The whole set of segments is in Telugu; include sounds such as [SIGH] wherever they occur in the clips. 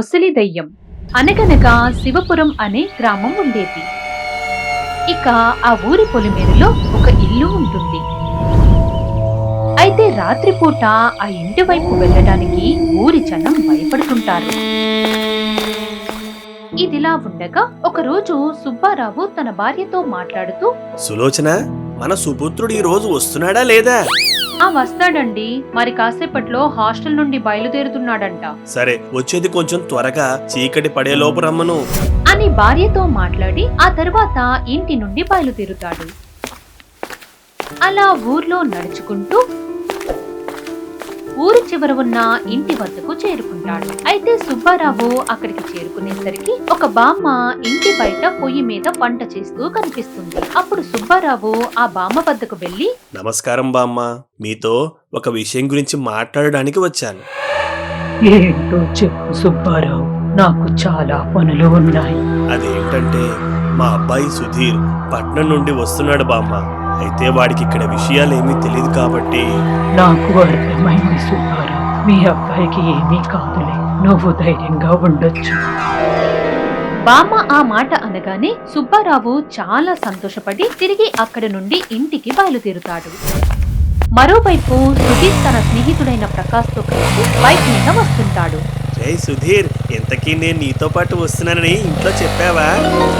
ముసలి దయ్యం. అనగనగా శివపురం అనే గ్రామం ఉండేది. ఇక ఆ ఊరి పొలిమేరలో ఒక ఇల్లు ఉంటుంది. అయితే రాత్రిపూట ఆ ఇంటి వైపు వెళ్ళడానికి ఊరి జనం భయపడుతుంటారు. ఇదిలా ఉండగా ఒకరోజు సుబ్బారావు తన భార్యతో మాట్లాడుతూ సులోచన మన సుపుత్రుడు ఈ రోజు వస్తున్నాడా లేదా? ఆ వస్తాడండి. మరి కాసేపట్లో హాస్టల్ నుండి బయలుదేరుతున్నాడంట. సరే వచ్చేది కొంచెం త్వరగా చీకటి పడేలోపు రమ్మను. అని భార్యతో మాట్లాడి ఆ తర్వాత ఇంటి నుండి బయలుదేరుతాడు. అలా ఊర్లో నడుచుకుంటూ ఊరి చివర ఉన్న ఇంటి వద్దకు చేరుకుంటాడు. అయితే సుబ్బారావు అక్కడికి చేరుకునేసరికి ఒక బామ్మ ఇంటి బయట పొయ్యి మీద వంట చేస్తూ కనిపిస్తుంది. అప్పుడు సుబ్బారావు ఆ బామ్మ వద్దకు వెళ్ళి నమస్కారం బామ్మ. మీతో ఒక విషయం గురించి మాట్లాడడానికి వచ్చాను. ఏంటో చెప్పు సుబ్బారావు. నాకు చాలా పనులు ఉన్నాయి. అదేంటంటే మా అబ్బాయి సుధీర్ పట్నం నుండి వస్తున్నాడు బామ్మ. అయితే వాడికి ఇక్కడ విషయాలేమీ తెలియదు కాబట్టి. నాకు అర్థమైంది సుబ్బారావు మీ అబ్బాయికి ఏమీ కాదులే. నువ్వు ధైర్యంగా ఉండొచ్చు. బామ్మ ఆ మాట అనగానే సుబ్బారావు చాలా సంతోషపడి తిరిగి అక్కడి నుండి ఇంటికి బయలుదేరుతాడు. మరోవైపు సుధీర్ తన స్నేహితుడైన ప్రకాష్తో కలిసి బైక్ మీద వస్తుంటాడు. జై సుధీర్ ఇంతకీ నేను నీతో పాటు వస్తున్నానని ఇంట్లో చెప్పావా?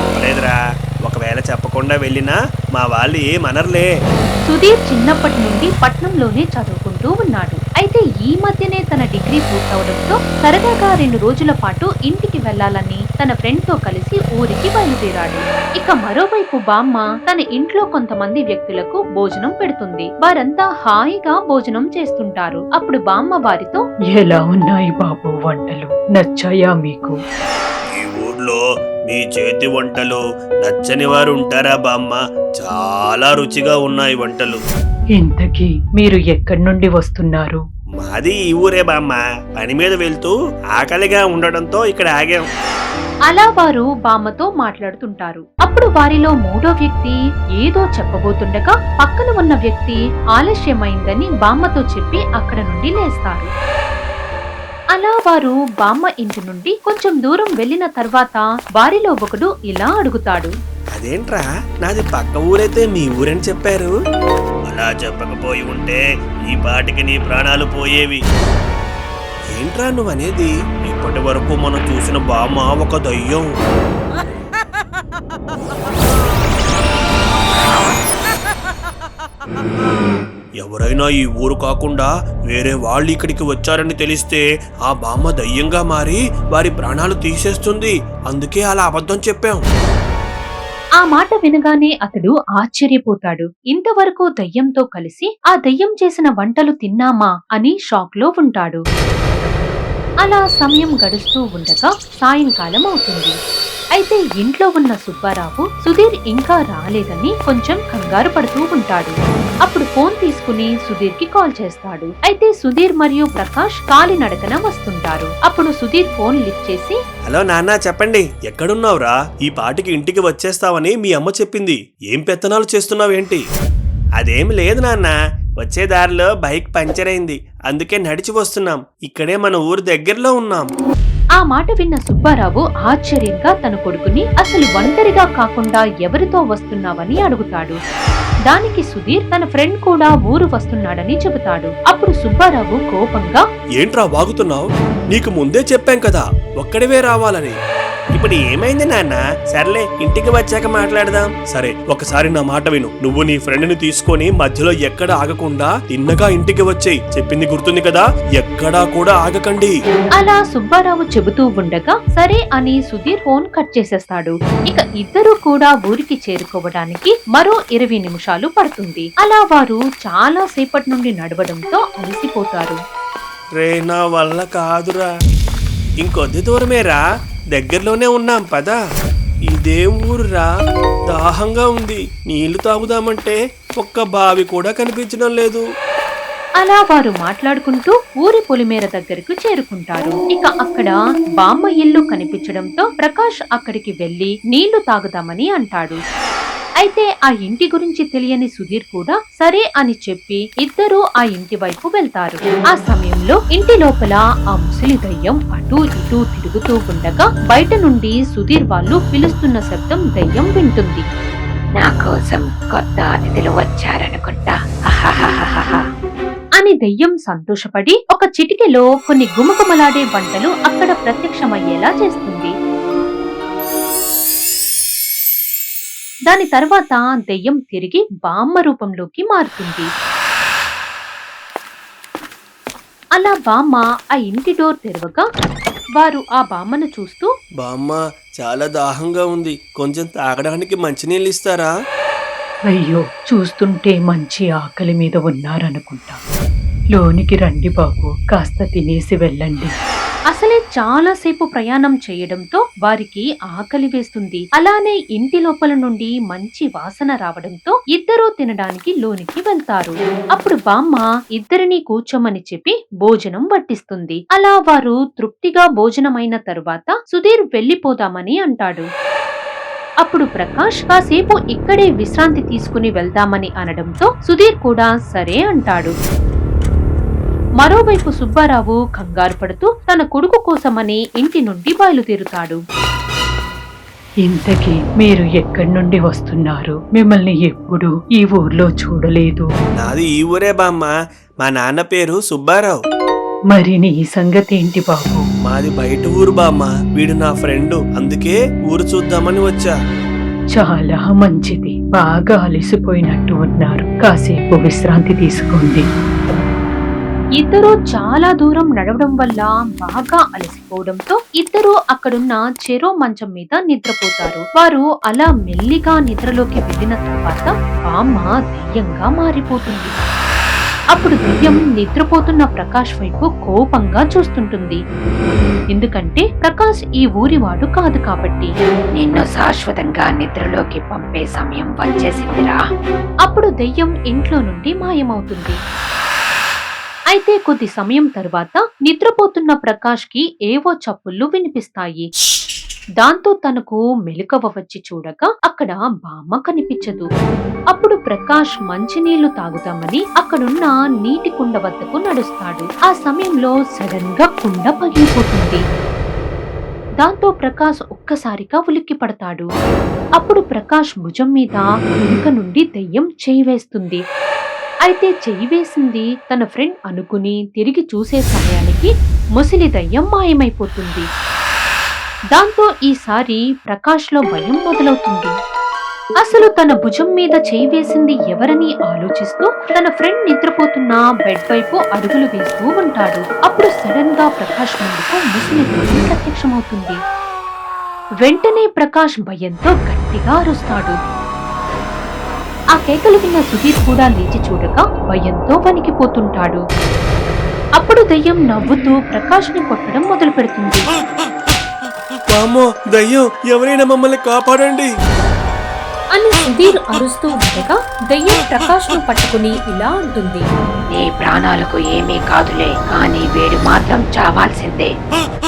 చెప్పలేదురా ఒకవేళ చెప్పకుండా వెళ్ళినా మా వాళ్ళు ఏమనర్లే. సుధీర్ చిన్నప్పటి నుండి పట్నంలోనే చదువుకుంటూ ఉన్నాడు. అయితే ఈ మధ్యనే తన డిగ్రీ పూర్తవడంతో సరదాగా రెండు రోజుల పాటు ఇంటికి వెళ్ళాలని తన ఫ్రెండ్తో కలిసి ఊరికి బయలుదేరాడు. ఇక మరోవైపు బామ్మ తన ఇంట్లో కొంతమంది వ్యక్తులకు భోజనం పెడుతుంది. వారంతా హాయిగా భోజనం చేస్తుంటారు. అప్పుడు బామ్మ వారితో ఎలా ఉన్నాయి బాబు వంటలు? నచ్చాయా మీకు? ఈ ఊర్లో మీ చేతి వంటలు నచ్చని వారు ఉంటారా బామ్మ? చాలా రుచిగా ఉన్నాయి వంటలు. ఇంతకీ మీరు ఎక్కడి నుండి వస్తున్నారు? మాది ఈ ఊరే బామ్మ. పని మీద వెళ్తూ ఆకలిగా ఉండడంతో ఇక్కడ ఆగాం. అలా వారు బామ్మతో మాట్లాడుతుంటారు. అప్పుడు వారిలో మూడో వ్యక్తి ఏదో చెప్పబోతుండగా పక్కన ఉన్న వ్యక్తి ఆలస్యమైందని బామ్మతో చెప్పి అక్కడ నుండి లేస్తారు. అలా వారు బామ్మ ఇంటి నుండి కొంచెం దూరం వెళ్ళిన తర్వాత వారిలో ఒకడు ఇలా అడుగుతాడు. అదేంట్రా? నాది పక్క ఊరైతే మీ ఊరని చెప్పారు. అలా చెప్పకపోయి ఉంటే ఈ పాటికి నీ ప్రాణాలు పోయేవి. ఏంట్రా నువ్వనేది? ఇప్పటి వరకు మనం చూసిన బామ్మ ఒక దయ్యం. [LAUGHS] ఎవరైనా ఈ ఊరు కాకుండా వేరే వాళ్ళు ఇక్కడికి వచ్చారని తెలిస్తే ఆ బామ్మ దయ్యంగా మారి వారి ప్రాణాలు తీసేస్తుంది. అందుకే అలా అబద్ధం చెప్పాం. ఆ మాట వినగానే అతడు ఆశ్చర్యపోతాడు. ఇంతవరకు దయ్యంతో కలిసి ఆ దయ్యం చేసిన వంటలు తిన్నామా? అని షాక్లో ఉంటాడు. అలా సమయం గడుస్తూ ఉండగా సాయంకాలం అవుతుంది. అయితే ఇంట్లో ఉన్న సుబ్బారావు సుధీర్ ఇంకా రాలేదని కొంచెం కంగారు పడుతూ ఉంటాడు. అప్పుడు ఫోన్ తీసుకుని సుధీర్కి కాల్ చేస్తాడు. అయితే సుధీర్ మరియు ప్రకాష్ కాలినడకన వస్తుంటారు. అప్పుడు సుధీర్ ఫోన్ లిఫ్ట్ చేసి హలో నాన్న చెప్పండి. ఎక్కడున్నావురా? ఈ పాటికి ఇంటికి వచ్చేస్తావని మీ అమ్మ చెప్పింది. ఏం పెత్తనాలు చేస్తున్నావేంటి? అదేం లేదు నాన్న. వచ్చే దారిలో బైక్ పంచర్ అయింది. అందుకే నడిచి వస్తున్నాం. ఇక్కడే మన ఊరు దగ్గరలో ఉన్నాం. ఆ మాట విన్న సుబ్బారావు ఆశ్చర్యంగా తన కొడుకుని అసలు ఒంటరిగా కాకుండా ఎవరితో వస్తున్నావని అడుగుతాడు. దానికి సుధీర్ తన ఫ్రెండ్ కూడా ఊరు వస్తున్నాడని చెబుతాడు. అప్పుడు సుబ్బారావు కోపంగా ఏంట్రా వాగుతున్నావు? నీకు ముందే చెప్పాం కదా ఒక్కడివే రావాలని. ఇప్పుడు ఏమైంది నాన్న? సర్లే ఇంటికి వచ్చాక మాట్లాడదాం. సరే ఒకసారి నా మాట విను. నువ్వు నీ ఫ్రెండ్ని తీసుకొని మధ్యలో ఎక్కడ ఆగకుండా తిన్నగా ఇంటికి వచ్చేయి. చెప్పింది గుర్తుంది కదా? ఎక్కడా కూడా ఆగకండి. అలా సుబ్బారావు చెబుతూ ఉండగా సరే అని సుధీర్ ఫోన్ కట్ చేసేస్తాడు. ఇక ఇద్దరు కూడా ఊరికి చేరుకోవడానికి మరో ఇరవై నిమిషాలు పడుతుంది. అలా వారు చాలా సేపటి నుండి నడవడంతో అలసిపోతారు. రే నా వల్ల కాదురా. ఇంకొద్ది దూరమేరా. దగ్గరలోనే ఉన్నాం పదా? ఇదే ఊర్రా. దాహంగా ఉంది. నీళ్ళు తాగుదామంటే ఒక్క బావి కూడా కనిపించడం లేదు. అలా వారు మాట్లాడుకుంటూ ఊరి పొలిమేర దగ్గరకు చేరుకుంటారు. ఇక అక్కడ బామ్మ ఇల్లు కనిపించడంతో ప్రకాష్ అక్కడికి వెళ్ళి నీళ్ళు తాగుదామని అంటాడు. అయితే ఆ ఇంటి గురించి తెలియని సుధీర్ కూడా సరే అని చెప్పి ఇద్దరూ ఆ ఇంటి వైపు వెళ్తారు. ఆ సమయంలో ఇంటి లోపల ఆ ముసలి దయ్యం అటూ ఇటూ తిరుగుతూ ఉండగా బయట నుండి సుధీర్ వాళ్ళు పిలుస్తున్న శబ్దం దయ్యం వింటుంది. నా కోసం కొత్త అతిథులు వచ్చారనుకుంటా. అని దెయ్యం సంతోషపడి ఒక చిటికెలో కొన్ని గుమగుమలాడే వంటలు అక్కడ ప్రత్యక్షమయ్యేలా చేస్తుంది. దాని తర్వాత దెయ్యం తిరిగి బామ్మ రూపంలోకి మారుతుంది. అలా బామ్మ ఆ ఇంటి డోర్ తెరవగా వారు ఆ బామ్మను చూస్తూ బామ్మ చాలా దాహంగా ఉంది. కొంచెం తాగడానికి మంచినీళ్ళు ఇస్తారా? అయ్యో చూస్తుంటే మంచి ఆకలి మీద ఉన్నారనుకుంటా. లోనికి రండి బాబు కాస్త తినేసి వెళ్ళండి. అసలే చాలాసేపు ప్రయాణం చేయడంతో వారికి ఆకలి వేస్తుంది. అలానే ఇంటి లోపల నుండి మంచి వాసన రావడంతో ఇద్దరూ తినడానికి లోనికి వెళ్తారు. అప్పుడు బామ్మ ఇద్దరిని కూర్చోమని చెప్పి భోజనం వడ్డిస్తుంది. అలా వారు తృప్తిగా భోజనమైన తరువాత సుధీర్ వెళ్ళిపోదామని అంటాడు. అప్పుడు ప్రకాష్ కాసేపు ఇక్కడే విశ్రాంతి తీసుకుని వెళ్దామని అనడంతో సుధీర్ కూడా సరే అంటాడు. మరోవైపు సుబ్బారావు కంగారు పడుతూ తన కొడుకు కోసమని ఇంటి నుండి బయలుదేరుతాడు. ఇంతకీ మీరు ఎక్కడి నుండి వస్తున్నారు? మిమ్మల్ని ఎప్పుడు ఈ ఊర్లో చూడలేదు. నాది ఈ ఊరే బామ్మ. మా నాన్న పేరు సుబ్బారావు. మరి నీ సంగతి ఏంటి బాబు? మాది బయట ఊరు బామ్మ. వీడు నా ఫ్రెండ్. అందుకే ఊరు చూద్దామని వచ్చా. చాలా మంచిది. బాగా అలసిపోయినట్టు ఉన్నారు. కాసేపు విశ్రాంతి తీసుకోండి. ఇద్దరూ చాలా దూరం నడవడం వల్ల బాగా అలసిపోవడంతో ఇద్దరూ అక్కడున్న చెరో మంచం మీద నిద్రపోతారు. వారు అలా మెల్లిగా నిద్రలోకి వెళ్ళిన తర్వాత బామ్మ దెయ్యంగా మారిపోతుంది. అప్పుడు దెయ్యం నిద్రపోతున్న ప్రకాష్ వైపు కోపంగా చూస్తుంటుంది. ఎందుకంటే ప్రకాష్ ఈ ఊరివాడు కాదు కాబట్టి. నిన్ను శాశ్వతంగా నిద్రలోకి పంపే సమయం వచ్చేసిందిరా. అప్పుడు దెయ్యం ఇంట్లో నుండి మాయమవుతుంది. అయితే కొద్ది సమయం తర్వాత నిద్రపోతున్న ప్రకాష్కి ఏవో చప్పుళ్ళు వినిపిస్తాయి. దాంతో తనకు మెలకువ వచ్చి చూడగా అక్కడ బామ్మ కనిపించదు. అప్పుడు ప్రకాష్ మంచినీళ్ళు తాగుతామని అక్కడున్న నీటి కుండ వద్దకు నడుస్తాడు. ఆ సమయంలో సడన్గా కుండ పగిలిపోతుంది. దాంతో ప్రకాష్ ఒక్కసారిగా ఉలిక్కి పడతాడు. అప్పుడు ప్రకాష్ భుజం మీద వెనుక నుండి దెయ్యం చేయి వేస్తుంది. అయితే చెయ్యి వేసింది తన ఫ్రెండ్ అనుకుని తిరిగి చూసే సమయానికి ముసలి దయ్యం మాయమైపోతుంది. దాంతో ఈసారి ప్రకాష్లో భయం మొదలవుతుంది. అసలు తన భుజం మీద చేయి వేసింది ఎవరని ఆలోచిస్తూ తన ఫ్రెండ్ నిద్రపోతున్న బెడ్ వైపు అడుగులు వేస్తూ ఉంటాడు. అప్పుడు సడన్గా ప్రకాష్ ముందుకు ముసలి దయ్యం ప్రత్యక్షమవుతుంది. వెంటనే ప్రకాష్ భయంతో గట్టిగా అరుస్తాడు. ఆ కేకలు విన్న సుధీర్ కూడా లేచి చూడగా భయంతో వణికిపోతుంటాడు. అప్పుడు దయ్యం నవ్వుతూ ప్రకాష్ని కొట్టడం మొదలు పెడుతుంది. వామ్మో దయ్యం ఎవరైనా మమ్మల్ని కాపాడండి. అని సుధీర్ అరుస్తూ ఉండగా దయ్యం ప్రకాష్ను పట్టుకుని ఇలా అంటుంది. నీ ప్రాణాలకు ఏమీ కాదులే కానీ వీడు మాత్రం చావాల్సిందే.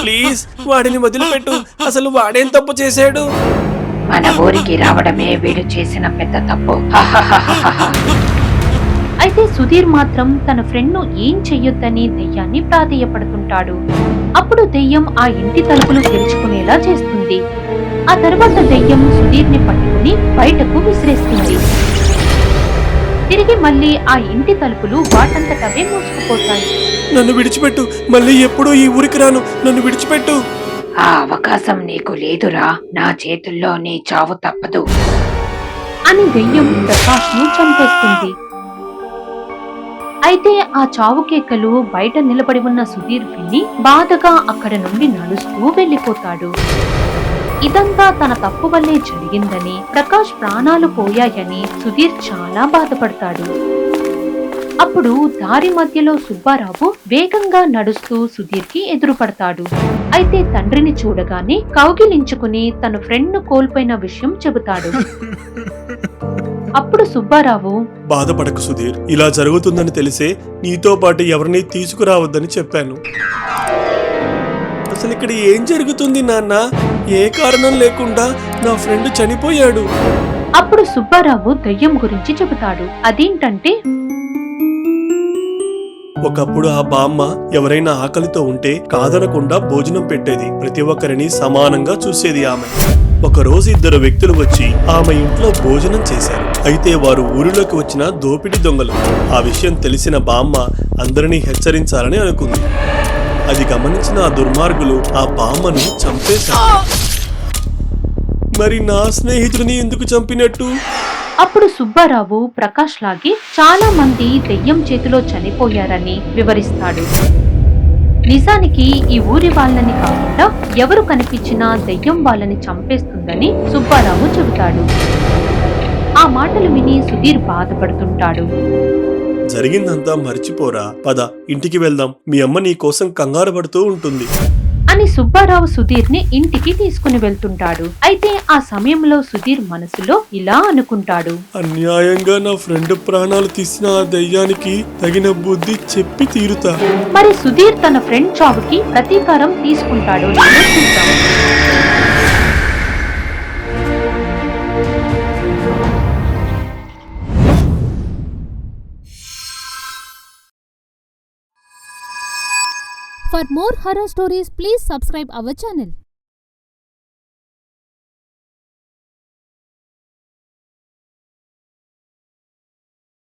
ప్లీజ్ వాడిని వదిలిపెట్టు. అసలు వాడేం తప్పు చేశాడు? మన ఊరికి రావడమే వీడు చేసిన పెద్ద తప్పు. అయితే సుధీర్ మాత్రం తన ఫ్రెండ్ను ఏం చెయ్యొద్దని దెయ్యాన్ని ప్రాధేయపడుతుంటాడు. అప్పుడు దెయ్యం ఆ ఇంటి తలుపులు తెరుచుకునేలా చేస్తుంది. ఆ తర్వాత దెయ్యం సుధీర్ని పట్టుకుని బయటకు విసిరేస్తుంది. తిరిగి మళ్ళీ ఆ ఇంటి తలుపులు వాటంతటవే మూసుకుపోతాయి. నన్ను విడిచిపెట్టు. మళ్ళీ ఎప్పుడూ ఈ ఊరికి రాను. నన్ను విడిచిపెట్టు. ఆ అవకాశం నీకు లేదురా. నా చేతుల్లో నీ చావు తప్పదు. అని దెయ్యం ప్రకాష్ను చంపేస్తుంది అయితే ఆ చావు కేకలు బయట నిలబడి ఉన్న సుధీర్ విని బాధగా అక్కడ నుండి నడుస్తూ వెళ్ళిపోతాడు. ఇదంతా తన తప్పు వల్లే జరిగిందని ప్రకాష్ ప్రాణాలు పోయాయని సుధీర్ చాలా బాధపడతాడు. అప్పుడు దారి మధ్యలో సుబ్బారావు వేగంగా నడుస్తూ సుధీర్కి ఎదురుపడతాడు. అయితే తండ్రిని చూడగానే కౌగిలించుకుని తన ఫ్రెండ్ను కోల్పోయిన విషయం చెబుతాడు. అప్పుడు సుబ్బారావు బాధపడకు సుధీర్ ఇలా జరుగుతుందని తెలిసే నీతో పాటు ఎవరిని తీసుకురావద్దని చెప్పాను. అసలు ఇక్కడ ఏం జరుగుతుంది నాన్న? ఏ కారణం లేకుండా నా ఫ్రెండ్ చనిపోయాడు. అప్పుడు సుబ్బారావు దయ్యం గురించి చెబుతాడు. అదేంటంటే ఒకప్పుడు ఆ బామ్మ ఎవరైనా ఆకలితో ఉంటే కాదనకుండా భోజనం పెట్టేది. ప్రతి ఒక్కరిని సమానంగా చూసేది ఆమె. ఒక రోజు ఇద్దరు వ్యక్తులు వచ్చి ఆమె ఇంట్లో భోజనం చేశారు. అయితే వారు ఊరిలోకి వచ్చిన దోపిడి దొంగలు. ఆ విషయం తెలిసిన బామ్మ అందరినీ హెచ్చరించాలని అనుకుంది. అది గమనించిన ఆ దుర్మార్గులు ఆ బామ్మను చంపేశారు. మరి నా స్నేహితుడిని ఎందుకు చంపినట్టు? అప్పుడు సుబ్బారావు ప్రకాష్ లాగి చాలా మంది దెయ్యం చేతిలో చనిపోయారని వివరిస్తాడు. నిజానికి ఈ ఊరి వాళ్ళని కాకుండా ఎవరు కనిపించినా దెయ్యం వాళ్ళని చంపేస్తుందని సుబ్బారావు చెబుతాడు. ఆ మాటలు విని సుధీర్ బాధపడుతుంటాడు. జరిగిందంతా మర్చిపోరా. పద ఇంటికి వెళ్దాం. మీ అమ్మ నీ కోసం కంగారు పడుతూ ఉంటుంది. అని సుబ్బారావు సుధీర్ని ఇంటికి తీసుకుని వెళ్తుంటాడు. అయితే ఆ సమయంలో సుధీర్ మనసులో ఇలా అనుకుంటాడు. అన్యాయంగా నా ఫ్రెండ్ ప్రాణాలు తీసిన ఆ దయ్యానికి తగిన బుద్ధి చెప్పి తీరుతా. మరి సుధీర్ తన ఫ్రెండ్ చావుకి ప్రతీకారం తీసుకుంటాడో చూద్దాం For more horror stories, please subscribe our channel.